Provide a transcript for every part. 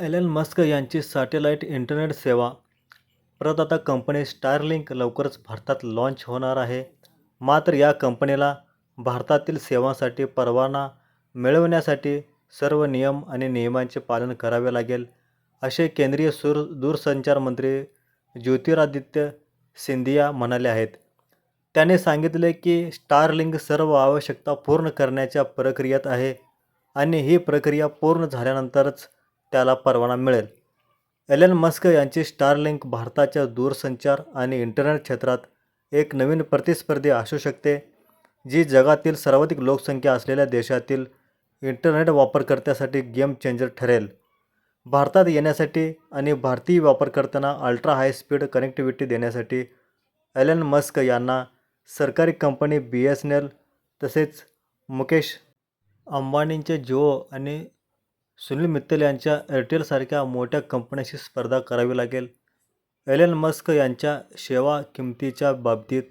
Elon Musk यांची satellite internet सेवा. प्रदाता कंपनी स्टारलिंक लवकरच भारतात लाँच होणार आहे. मात्र या कंपनीला भारतातील सेवांसाठी परवाना मिळवण्यासाठी सर्व नियम आणि नियमांचे पालन करावे लागेल असे केंद्रीय सूर दूरसंचार मंत्री ज्योतिरादित्य सिंधिया म्हणाले आहेत. त्याने सांगितले की स्टारलिंक सर्व आवश्यकता पूर्ण करण्याच्या प्रक्रियेत आहे आणि ही प्रक्रिया पूर्ण झाल्यानंतरच त्याला परवाना मिळेल. एलन मस्क यांची स्टारलिंक भारताच्या दूरसंचार आणि इंटरनेट क्षेत्रात एक नवीन प्रतिस्पर्धी असू शकते जी जगातील सर्वाधिक लोकसंख्या असलेल्या देशातील इंटरनेट वापरकर्त्यासाठी गेम चेंजर ठरेल. भारतात येण्यासाठी आणि भारतीय वापरकर्त्यांना अल्ट्रा हाय स्पीड कनेक्टिव्हिटी देण्यासाठी एलन मस्क यांना सरकारी कंपनी बी एस एन एल तसेच मुकेश अंबानींचे जिओ आणि सुनील मित्तल यांच्या एअरटेलसारख्या मोठ्या कंपन्यांशी स्पर्धा करावी लागेल. एलन मस्क यांच्या सेवा किंमतीच्या बाबतीत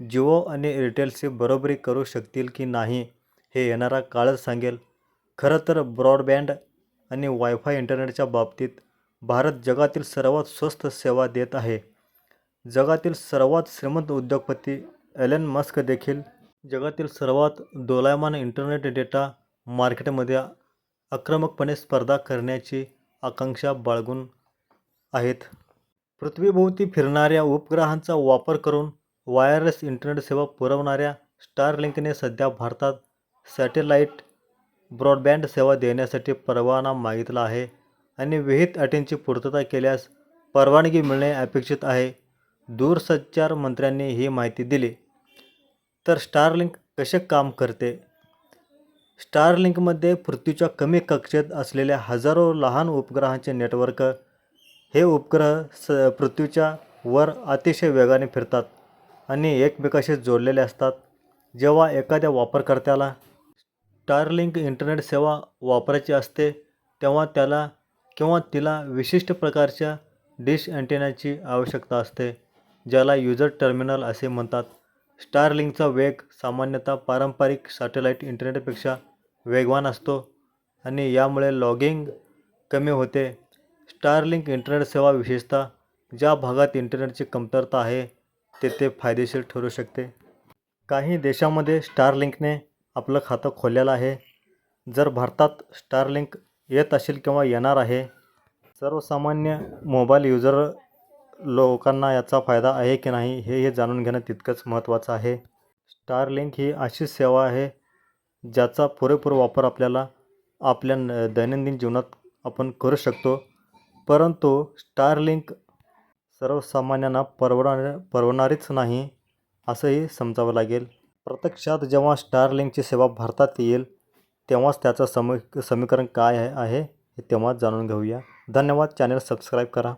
जिओ आणि एअरटेलशी बरोबरी करू शकतील की नाही हे येणारा काळच सांगेल. खरं तर ब्रॉडबँड आणि वायफाय इंटरनेटच्या बाबतीत भारत जगातील सर्वात स्वस्त सेवा देत आहे. जगातील सर्वात श्रीमंत उद्योगपती एलन मस्क देखील जगातील सर्वात दोलायमान इंटरनेट डेटा मार्केटमध्ये आक्रमकपणे स्पर्धा करण्याची आकांक्षा बाळगून आहेत. पृथ्वीभोवती फिरणाऱ्या उपग्रहांचा वापर करून वायरलेस इंटरनेट सेवा पुरवणाऱ्या स्टारलिंकने सध्या भारतात सॅटेलाईट ब्रॉडबँड सेवा देण्यासाठी परवाना मागितला आहे आणि विहित अटींची पूर्तता केल्यास परवानगी मिळणे अपेक्षित आहे दूरसंचार मंत्र्यांनी ही माहिती दिली. तर स्टारलिंक कसे काम करते? स्टारलिंकमध्ये पृथ्वीच्या कमी कक्षेत असलेल्या हजारो लहान उपग्रहांचे नेटवर्क हे उपग्रह स पृथ्वीच्या वर अतिशय वेगाने फिरतात आणि एकमेकाशी जोडलेले असतात. जेव्हा एखाद्या वापरकर्त्याला स्टारलिंक इंटरनेट सेवा वापरायची असते तेव्हा त्याला किंवा तिला विशिष्ट प्रकारच्या डिश अँटेनाची आवश्यकता असते ज्याला युजर टर्मिनल असे म्हणतात. स्टारलिंकचा वेग सामान्यतः पारंपरिक सॅटेलाईट इंटरनेटपेक्षा वेगवान असतो. आणि यामुळे लॉगिंग कमी होते. स्टारलिंक इंटरनेट सेवा विशेषतः ज्या भागात इंटरनेटची कमतरता आहे तेथे फायदेशीर ठरू शकते. काही देशामध्ये स्टारलिंकने आपलं खातं खोललेलं आहे. जर भारतात स्टारलिंक येत असेल किंवा येणार आहे सर्वसामान्य मोबाईल युजर लोकांना याचा फायदा आहे की नाही हे हे जाणून घेणं तितकंच महत्त्वाचं आहे. स्टारलिंक ही अशी सेवा आहे ज्याचा पुरेपूर वापर आपल्याला आपल्या न दैनंदिन जीवनात आपण करू शकतो. परंतु स्टारलिंक सर्वसामान्यांना परवडणार परवडणारीच नाही असंही समजावं लागेल. प्रत्यक्षात जेव्हा स्टारलिंकची सेवा भारतात येईल तेव्हाच त्याचं समी समीकरण काय आहे आहे हे तेव्हाच जाणून घेऊया. धन्यवाद. चॅनल सबस्क्राईब करा.